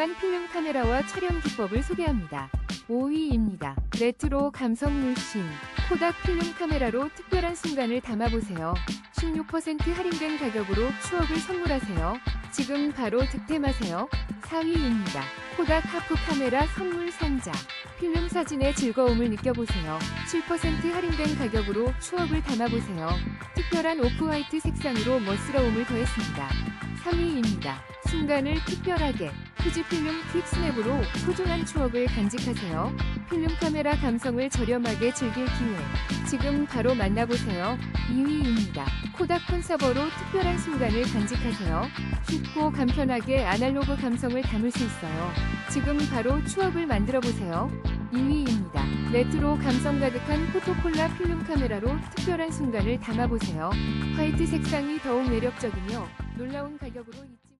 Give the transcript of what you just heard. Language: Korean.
다양한 필름 카메라와 촬영 기법을 소개합니다. 5위입니다. 레트로 감성 물씬 코닥 필름 카메라로 특별한 순간을 담아보세요. 16% 할인된 가격으로 추억을 선물하세요. 지금 바로 득템하세요. 4위입니다. 코닥 하프 카메라 선물 상자. 필름 사진의 즐거움을 느껴보세요. 7% 할인된 가격으로 추억을 담아보세요. 특별한 오프화이트 색상으로 멋스러움을 더했습니다. 3위입니다. 순간을 특별하게 富士필름 퀵 스냅으로 소중한 추억을 간직하세요. 필름 카메라 감성을 저렴하게 즐길 기회. 지금 바로 만나보세요. 2위입니다. 코닥 콘서버로 특별한 순간을 간직하세요. 쉽고 간편하게 아날로그 감성을 담을 수 있어요. 지금 바로 추억을 만들어 보세요. 2위입니다. 레트로 감성 가득한 포토콜라 필름 카메라로 특별한 순간을 담아보세요. 화이트 색상이 더욱 매력적이며 놀라운 가격으로 잊지